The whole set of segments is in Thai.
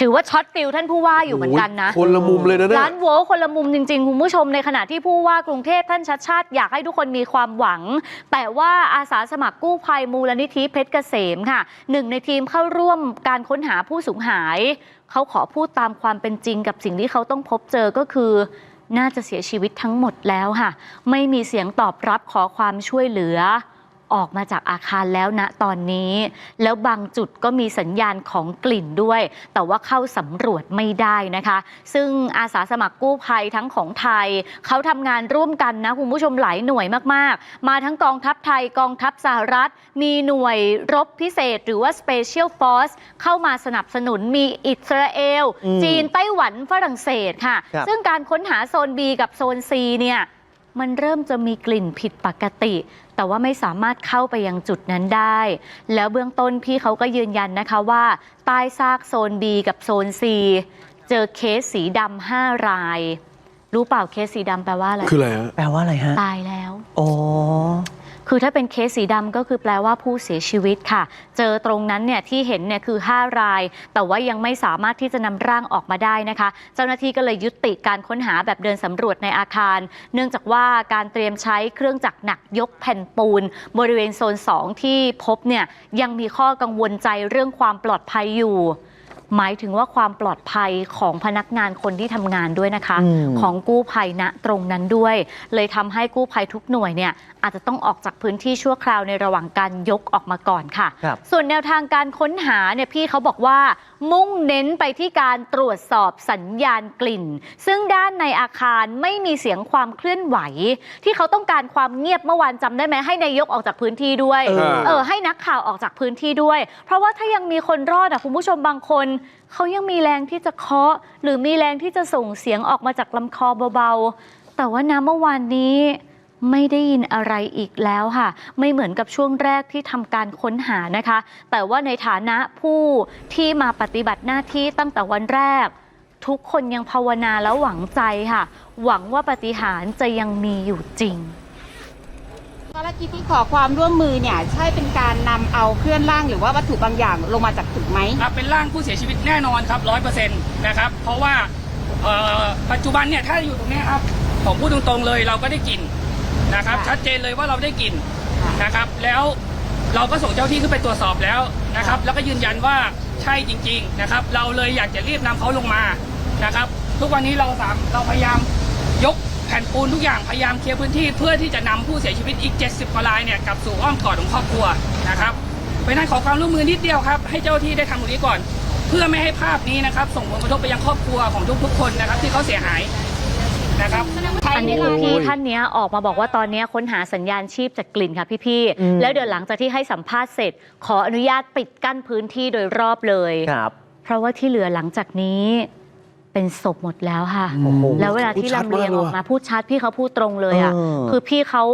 ถือว่าช็อตฟิลท่านผู้ว่าอยู่เหมือนกันนะโอ้ยคนละมุมเลยนะเนี่ยร้านโวลคนละมุมจริงๆ คุณผู้ชมในขณะที่ผู้ว่ากรุงเทพท่านชัดชาติอยากให้ทุกคนมีความหวัง แต่ว่าอาสาสมัครกู้ภัยมูลนิธิเพชรเกษมค่ะหนึ่งในทีมเข้าร่วมการค้นหาผู้สูญหาย เขาขอพูดตามความเป็นจริงกับสิ่งที่เขาต้องพบเจอก็คือน่าจะเสียชีวิตทั้งหมดแล้วค่ะ ไม่มีเสียงตอบรับขอความช่วยเหลือ ออกมาจากอาคารแล้วณตอนนี้ แล้วบางจุดก็มีสัญญาณของกลิ่นด้วย แต่ว่าเข้าสำรวจไม่ได้นะคะ ซึ่งอาสาสมัครกู้ภัยทั้งของไทย เขาทำงานร่วมกันนะคุณผู้ชมหลายหน่วยมากๆ มาทั้งกองทัพไทยกองทัพสหรัฐ มีหน่วยรบพิเศษหรือว่า Special Force เข้ามาสนับสนุนมีอิสราเอลอืมจีนไต้หวันฝรั่งเศสค่ะครับซึ่งการค้นหาโซน B กับโซน C เนี่ย มันเริ่มจะมีกลิ่นผิดปกติ แต่ว่าไม่สามารถเข้าไปยังจุดนั้นได้ แล้วเบื้องต้นพี่เขาก็ยืนยันนะคะว่า ใต้ซากโซน B กับโซน C เจอเคสสีดำห้าราย รู้เปล่าเคสสีดำแปลว่าอะไร คืออะไรฮะ แปลว่าอะไรฮะ ตายแล้วโอ้ คือถ้าเป็นเคสสีดำก็คือแปลว่าผู้เสียชีวิตค่ะ เจอตรงนั้นเนี่ยที่เห็นเนี่ยคือ 5 ราย แต่ว่ายังไม่สามารถที่จะนำร่างออกมาได้นะคะ เจ้าหน้าที่ก็เลยยุติการค้นหาแบบเดินสำรวจในอาคาร เนื่องจากว่าการเตรียมใช้เครื่องจักรหนักยกแผ่นปูน บริเวณโซน 2 ที่พบเนี่ยยังมีข้อกังวลใจเรื่องความปลอดภัยอยู่ หมายถึงว่าความปลอดภัยของพนักงานคนที่ทำงานด้วยนะคะ อืม ของกู้ภัยณตรงนั้นด้วย เลยทำให้กู้ภัยทุกหน่วยเนี่ยอาจจะต้องออกจากพื้นที่ชั่วคราวในระหว่างการยกออกมาก่อนค่ะ ครับ ส่วนแนวทางการค้นหาเนี่ยพี่เขาบอกว่า มุ่งเน้นไปที่การตรวจสอบสัญญาณกลิ่น ซึ่งด้านในอาคารไม่มีเสียงความเคลื่อนไหว ที่เขาต้องการความเงียบเมื่อวานจำได้ไหมให้นายกออกจากพื้นที่ด้วยเออ เออให้นักข่าวออกจากพื้นที่ด้วย เพราะว่าถ้ายังมีคนรอดอะคุณผู้ชมบางคน เขายังมีแรงที่จะเคาะ หรือมีแรงที่จะส่งเสียงออกมาจากลำคอเบาๆ แต่ว่าน้ำเมื่อวานนี้ ไม่ได้ยินอะไรอีกแล้วค่ะ ไม่เหมือนกับช่วงแรกที่ทำการค้นหานะคะ แต่ว่าในฐานะผู้ที่มาปฏิบัติหน้าที่ตั้งแต่วันแรก ทุกคนยังภาวนาและหวังใจค่ะ หวังว่าปาฏิหารย์จะยังมีอยู่จริงภารกิจที่ขอความร่วมมือเนี่ยใช่เป็นการนำเอาเคลื่อนร่างหรือว่าวัตถุบางอย่างลงมาจากตึกไหม ครับเป็นร่างผู้เสียชีวิตแน่นอนครับร้อยเปอร์เซ็นต์นะครับ เพราะว่าเอ่อปัจจุบันเนี่ยถ้าอยู่ตรงเนี้ยครับผมพูดตรงๆเลยเราก็ได้กลิ่น นะครับค่ะชัดเจนเลยว่าเราได้กลิ่นค่ะนะครับ แล้วเราก็ส่งเจ้าที่ขึ้นไปตรวจสอบแล้วนะครับ แล้วก็ยืนยันว่าใช่จริง ๆนะครับ เราเลยอยากจะรีบนำเขาลงมานะครับ ทุกวันนี้เราสามเราพยายามยกแผ่นปูนทุกอย่างพยายามเคลียร์พื้นที่เพื่อที่จะนำผู้เสียชีวิตอีก 70กว่ารายเนี่ยกลับสู่อ้อมกอดของครอบครัวนะครับเพราะฉะนั้นขอความร่วมมือนิดเดียวครับ ให้เจ้าที่ได้ทำตรงนี้ก่อน เพื่อไม่ให้ภาพนี้นะครับ ส่งผลกระทบไปยังครอบครัวของทุกๆคนนะครับ ที่เขาเสียหาย นะครับ อันนี้คือพี่ท่านเนี้ยออกมาบอกว่าตอนเนี้ยค้นหาสัญญาณชีพจากกลิ่นค่ะพี่อืม ๆ แล้วเดี๋ยวหลังจากที่ให้สัมภาษณ์เสร็จ ขออนุญาตปิดกั้นพื้นที่โดยรอบเลย ครับ เพราะว่าที่เหลือหลังจากนี้ เป็นศพหมดแล้วค่ะ โอ้โหแล้วเวลาที่ลำเลียงออกมาพูดชัดพี่เขาพูดตรงเลยอะเออ คือพี่เขา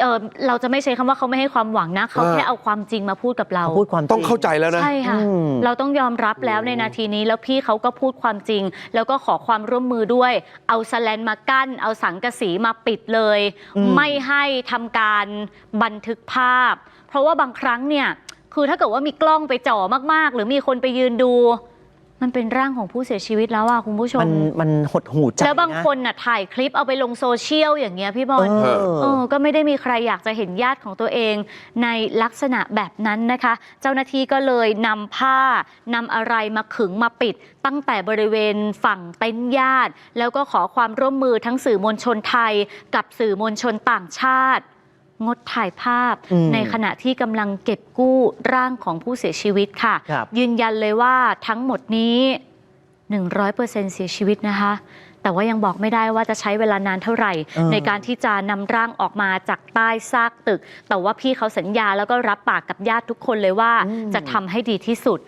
เออเราจะไม่ใช้คำว่าเขาไม่ให้ความหวังนะเขาเออแค่เอาความจริงมาพูดกับเราเขาพูดความต้องเข้าใจแล้วนะ ใช่ค่ะ อืม เราต้องยอมรับแล้วในนาทีนี้ แล้วพี่เขาก็พูดความจริง แล้วก็ขอความร่วมมือด้วย เอาสแลนมากั้น เอาสังกะสีมาปิดเลยอืมไม่ให้ทำการบันทึกภาพ เพราะว่าบางครั้งเนี่ย คือถ้าเกิดว่ามีกล้องไปจ่อมากๆ หรือมีคนไปยืนดู มันเป็นร่างของผู้เสียชีวิตแล้วอะคุณผู้ชม มันมันหดหูใจแล้วบางะคนน่ะถ่ายคลิปเอาไปลงโซเชียลอย่างเงี้ยพี่บอลเอเอออก็ไม่ได้มีใครอยากจะเห็นญาติของตัวเอง ในลักษณะแบบนั้นนะคะ เจ้าหน้าที่ก็เลยนำผ้านำอะไรมาขึงมาปิด ตั้งแต่บริเวณฝั่งเต็นท์ญาติ แล้วก็ขอความร่วมมือทั้งสื่อมวลชนไทย กับสื่อมวลชนต่างชาติ งดถ่ายภาพ อืมในขณะที่กำลังเก็บกู้ร่างของผู้เสียชีวิตค่ะ ครับ ยืนยันเลยว่าทั้งหมดนี้ 100%เสียชีวิตนะคะ แต่ว่ายังบอกไม่ได้ว่าจะใช้เวลานานเท่าไหร่ เออ ในการที่จะนำร่างออกมาจากใต้ซากตึก แต่ว่าพี่เขาสัญญาแล้วก็รับปากกับญาติทุกคนเลยว่าอืมจะทำให้ดีที่สุด